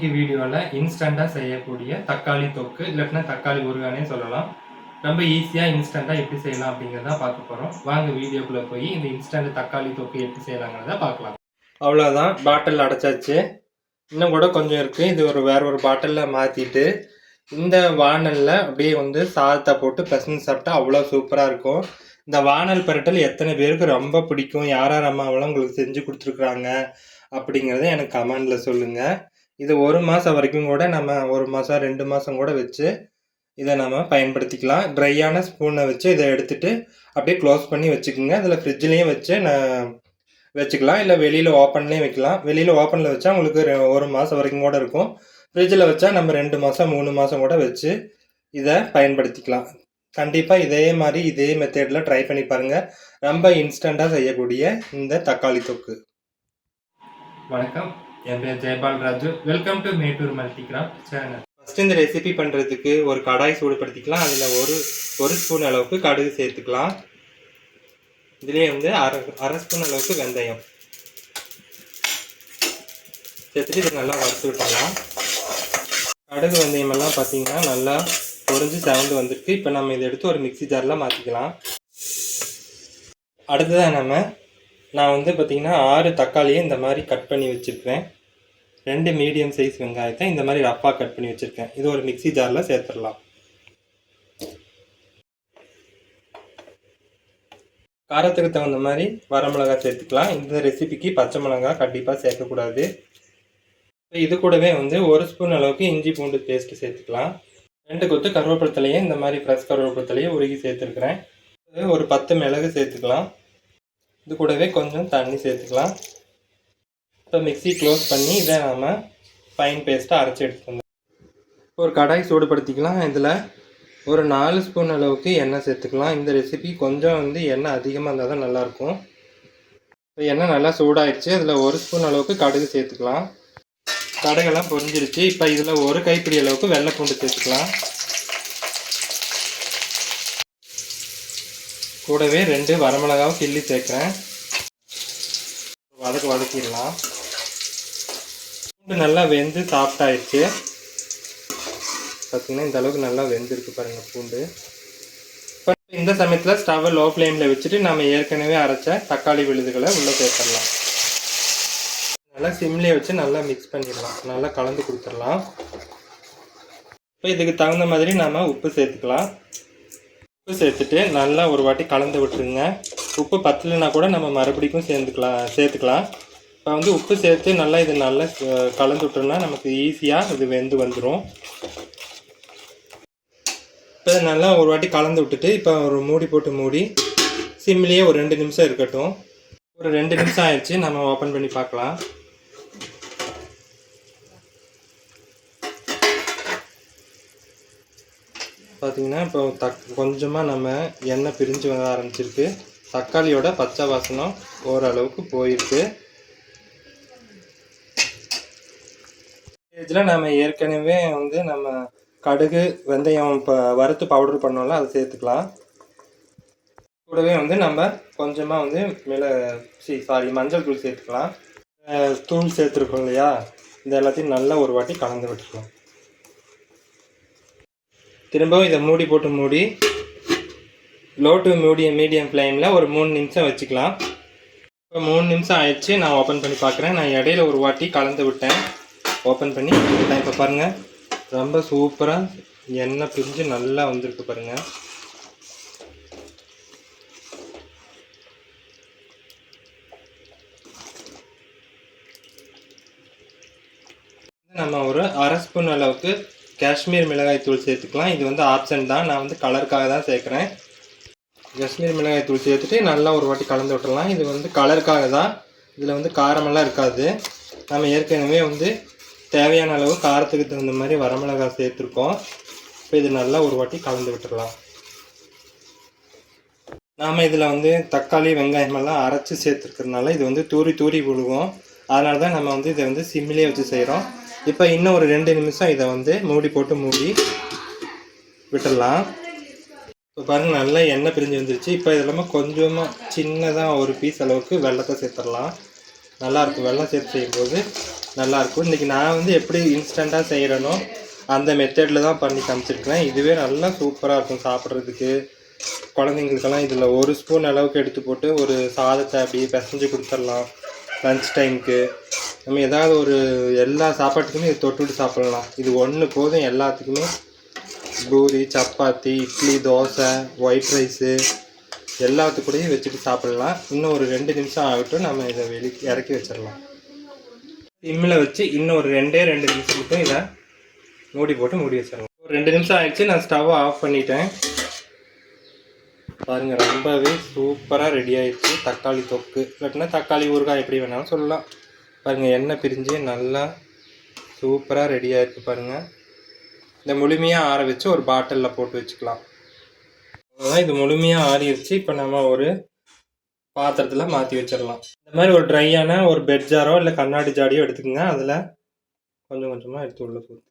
இன்றைக்கி வீடியோவில் இன்ஸ்டண்ட்டாக செய்யக்கூடிய தக்காளி தொக்கு இல்லாட்டினா தக்காளி உருகானே சொல்லலாம். ரொம்ப ஈஸியாக இன்ஸ்டண்ட்டாக எப்படி செய்யலாம் அப்படிங்கிறத பார்க்க போகிறோம் வாங்க வீடியோக்குள்ளே போய் இந்த இன்ஸ்டண்ட் தக்காளி தொக்கு எப்படி செய்யலாங்கிறத பார்க்கலாம். அவ்வளோதான் பாட்டில் அடைச்சாச்சு. இன்னும் கூட கொஞ்சம் இருக்குது இது ஒரு வேற ஒரு பாட்டிலில் மாற்றிட்டு இந்த வானலில் அப்படியே வந்து சாதத்தை போட்டு பிசைஞ்சு சாப்பிட்டா அவ்வளோ சூப்பராக இருக்கும். இந்த வானல் பரட்டல் எத்தனை பேருக்கு ரொம்ப பிடிக்கும்? யார் யார் அம்மாவெல்லாம் உங்களுக்கு செஞ்சு கொடுத்துருக்குறாங்க அப்படிங்கிறத எனக்கு கமெண்டில் சொல்லுங்கள் இது ஒரு மாதம் வரைக்கும் கூட நம்ம ஒரு மாதம் ரெண்டு மாதம் கூட வச்சு இதை நம்ம பயன்படுத்திக்கலாம். ட்ரையான ஸ்பூனை வச்சு இதை எடுத்துகிட்டு அப்படியே க்ளோஸ் பண்ணி வச்சுக்கோங்க. அதில் ஃப்ரிட்ஜ்லேயும் வச்சு நான் வச்சுக்கலாம். இல்லை வெளியில் ஓப்பன்லேயும் வைக்கலாம். வெளியில் ஓப்பனில் வச்சா உங்களுக்கு ரெ- ஒரு மாதம் வரைக்கும் கூட இருக்கும். ஃப்ரிட்ஜில் வச்சா நம்ம ரெண்டு மாதம் மூணு மாதம் கூட வச்சு இதை பயன்படுத்திக்கலாம். கண்டிப்பாக இதே மாதிரி இதே மெத்தேடில் ட்ரை பண்ணி பாருங்கள் ரொம்ப இன்ஸ்டண்ட்டாக செய்யக்கூடிய இந்த தக்காளி தொக்கு. வணக்கம். என் பேர் Jayapal Raju. Welcome to Mettur multi craft channel first இந்த ரெசிபி பண்ணுறதுக்கு ஒரு கடாய் சூடுபடுத்திக்கலாம். அதில் ஒரு ஒரு ஸ்பூன் அளவுக்கு கடுகு சேர்த்துக்கலாம். இதுலேயே வந்து அரை அரை ஸ்பூன் அளவுக்கு வெந்தயம். சேர்த்துட்டு இது நல்லா வறுத்து விட்டுடலாம். கடுகு வெந்தயம் எல்லாம் பார்த்தீங்கன்னா நல்லா பொறிஞ்சு சவுண்டு வந்திருக்கு. இப்போ நம்ம இதை எடுத்து ஒரு மிக்ஸி ஜாரில் மாற்றிக்கலாம் அடுத்ததாக நம்ம நான் வந்து பார்த்தீங்கன்னா ஆறு தக்காளியை இந்த மாதிரி கட் பண்ணி வச்சுருக்கேன் ரெண்டு மீடியம் சைஸ் வெங்காயத்தை இந்த மாதிரி ரஃப்பாக கட் பண்ணி வச்சுருக்கேன். இது ஒரு மிக்ஸி ஜாரில் சேர்த்துடலாம். காரத்துக்கு தகுந்த மாதிரி வரமிளகாய் சேர்த்துக்கலாம். இந்த ரெசிபிக்கு பச்சை மிளகாய் கண்டிப்பாக சேர்க்கக்கூடாது இது கூடவே வந்து ஒரு ஸ்பூன் அளவுக்கு இஞ்சி பூண்டு பேஸ்ட் சேர்த்துக்கலாம். ரெண்டு கொத்து கருவேப்பிலத்தலையே இந்த மாதிரி ஃப்ரெஷ் கருவேப்பிலத்தலையே உருகி சேர்த்துருக்குறேன். ஒரு பத்து மிளகு சேர்த்துக்கலாம். இது கூடவே கொஞ்சம் தண்ணி சேர்த்துக்கலாம். இப்போ மிக்ஸி க்ளோஸ் பண்ணி இதை நம்ம ஃபைன் பேஸ்ட்டாக அரைச்சி எடுத்துக்கணும் ஒரு கடாய் சூடுபடுத்திக்கலாம். இதில் ஒரு நாலு ஸ்பூன் அளவுக்கு எண்ணெய் சேர்த்துக்கலாம். இந்த ரெசிபி கொஞ்சம் வந்து எண்ணெய் அதிகமாக இருந்தால் தான் நல்லாயிருக்கும். இப்போ எண்ணெய் நல்லா சூடாயிடுச்சு அதில் ஒரு ஸ்பூன் அளவுக்கு கடுகு சேர்த்துக்கலாம். கடுகெல்லாம் பொரிஞ்சிருச்சு. இப்போ இதில் ஒரு கைப்பிடி அளவுக்கு வெள்ளை பூண்டு சேர்த்துக்கலாம். கூடவே ரெண்டு வரமிளகாவும் கிள்ளி சேர்க்குறேன். வதக்கு வதக்கிடலாம். பூண்டு நல்லா வெந்து சாஃப்டாயிடுச்சு பார்த்தீங்கன்னா இந்த அளவுக்கு நல்லா வெந்திருக்கு பாருங்கள் பூண்டு. இப்போ இந்த சமயத்தில் ஸ்டவ்வை லோ ஃப்ளேமில் வச்சுட்டு நம்ம ஏற்கனவே அரைச்ச தக்காளி விழுதுகளை உள்ளே சேர்த்துடலாம். நல்லா சிம்லேயே வச்சு நல்லா மிக்ஸ் பண்ணிடலாம். நல்லா கலந்து கொடுத்துடலாம். இப்போ இதுக்கு தகுந்த மாதிரி நாம் உப்பு சேர்த்துக்கலாம். உப்பு சேர்த்துட்டு நல்லா ஒரு வாட்டி கலந்து விட்டுருங்க. உப்பு பத்தலைன்னா கூட நம்ம மறுபடிக்கும் சேர்ந்துக்கலாம் சேர்த்துக்கலாம். இப்போ வந்து உப்பு சேர்த்து நல்லா இது நல்லா கலந்து விட்டோம்னா நமக்கு ஈஸியாக இது வெந்து வந்துடும் இப்போ நல்லா ஒரு வாட்டி கலந்து விட்டுட்டு இப்போ ஒரு மூடி போட்டு மூடி சிம்லேயே ஒரு ரெண்டு நிமிஷம் இருக்கட்டும். ஒரு ரெண்டு நிமிஷம் ஆயிடுச்சு நம்ம ஓப்பன் பண்ணி பார்க்கலாம். பார்த்தீங்கன்னா இப்போ தக் கொஞ்சமாக நம்ம எண்ணெய் பிரிஞ்சு வர ஆரம்பிச்சிருக்கு. தக்காளியோட பச்சை வாசனம் ஓரளவுக்கு போயிருக்கு. இதில் நம்ம ஏற்கனவே வந்து நம்ம கடுகு வெந்தயம் இப்போ வறுத்து பவுடர் பண்ணோம்ல அதை சேர்த்துக்கலாம். கூடவே வந்து நம்ம கொஞ்சமாக வந்து மிள சி சாரி மஞ்சள் தூள் சேர்த்துக்கலாம். தூள் சேர்த்துருக்கோம் இல்லையா? இந்த எல்லாத்தையும் நல்லா ஒரு வாட்டி கலந்து விட்டுருக்கோம் திரும்பவும் இதை மூடி போட்டு மூடி லோ டு மீடியம் மீடியம் ஃப்ளேமில் ஒரு மூணு நிமிஷம் வச்சுக்கலாம். இப்போ மூணு நிமிஷம் ஆயிடுச்சு நான் ஓப்பன் பண்ணி பார்க்குறேன். நான் இடையில ஒரு வாட்டி கலந்து விட்டேன். ஓப்பன் பண்ணி விட்டேன் இப்போ பாருங்கள் ரொம்ப சூப்பராக எண்ணெய் பிரிஞ்சு நல்லா வந்திருக்கு பாருங்கள் நம்ம ஒரு அரை ஸ்பூன் அளவுக்கு காஷ்மீர் மிளகாய் தூள் சேர்த்துக்கலாம். இது வந்து ஆப்ஷன் தான். நான் வந்து கலருக்காக தான் சேர்க்குறேன். காஷ்மீர் மிளகாய் தூள் சேர்த்துட்டு நல்லா ஒரு வாட்டி கலந்து விட்டுடலாம் இது வந்து கலருக்காக தான். இதில் வந்து காரமெல்லாம் இருக்காது. நம்ம ஏற்கனவே வந்து தேவையான அளவு காரத்துக்கு தகுந்த மாதிரி வரமிளகாய் சேர்த்துருக்கோம். இப்போ இது நல்லா ஒரு வாட்டி கலந்து விட்டுடலாம் நாம் இதில் வந்து தக்காளி வெங்காயமெல்லாம் அரைச்சி சேர்த்துருக்கறனால இது வந்து தூரி தூரி விழுகும். அதனால தான் நம்ம வந்து இதை வந்து சிம்மிலே வச்சு செய்கிறோம் இப்போ இன்னும் ஒரு ரெண்டு நிமிஷம் இதை வந்து மூடி போட்டு மூடி விட்டுடலாம். இப்போ பாருங்கள் நல்லா எண்ணெய் பிரிஞ்சு வந்துருச்சு. இப்போ இது இல்லாமல் கொஞ்சமாக சின்னதாக ஒரு பீஸ் அளவுக்கு வெள்ளத்தை சேர்த்துடலாம். நல்லாயிருக்கும் வெள்ளம் சேர்த்து செய்யும்போது நல்லாயிருக்கும் இன்றைக்கி நான் வந்து எப்படி இன்ஸ்டண்ட்டாக செய்கிறேனோ அந்த மெத்தடில் தான் பண்ணி காமிச்சிருக்கிறேன் இதுவே நல்லா சூப்பராக இருக்கும் சாப்பிட்றதுக்கு. குழந்தைங்களுக்கெல்லாம் இதில் ஒரு ஸ்பூன் அளவுக்கு எடுத்து போட்டு ஒரு சாதத்தை அப்படியே பிசைஞ்சு கொடுத்துடலாம். லன்ச் டைமுக்கு நம்ம ஏதாவது ஒரு எல்லா சாப்பாட்டுக்குமே இது தொட்டுட்டு சாப்பிடலாம். இது ஒன்று போதும் எல்லாத்துக்குமே. பூரி சப்பாத்தி இட்லி தோசை ஒயிட் ரைஸு எல்லாத்துக்கூடையும் வச்சுட்டு சாப்பிடலாம். இன்னும் ஒரு ரெண்டு நிமிஷம் ஆகட்டும் நம்ம இதை வெளி இறக்கி வச்சிடலாம். சிம்மில் வச்சு இன்னும் ஒரு ரெண்டே ரெண்டு நிமிஷம் மட்டும் இதை மூடி போட்டு மூடி வச்சிடலாம். ஒரு ரெண்டு நிமிஷம் ஆயிடுச்சு நான் ஸ்டவ்வை ஆஃப் பண்ணிட்டேன். பாருங்கள் ரொம்பவே சூப்பராக ரெடி ஆயிடுச்சு. தக்காளி தொக்கு. இல்லாட்டினா தக்காளி ஊறுகாய் எப்படி வேணாலும் சொல்லலாம். பாருங்கள் எண்ணெய் பிரிஞ்சு நல்லா சூப்பராக ரெடியாக இருக்குது பாருங்கள் இந்த முழுமையாக ஆற வச்சு ஒரு பாட்டிலில் போட்டு வச்சுக்கலாம். அவ்வளோதான் இது முழுமையாக ஆறிடுச்சு. இப்போ நம்ம ஒரு பாத்திரத்தில் மாற்றி வச்சிடலாம். இந்த மாதிரி ஒரு ட்ரையான ஒரு பெட் ஜாரோ இல்லை கண்ணாடி ஜாடியோ எடுத்துக்கோங்க. அதில் கொஞ்சம் கொஞ்சமாக எடுத்து உள்ள போட்டு.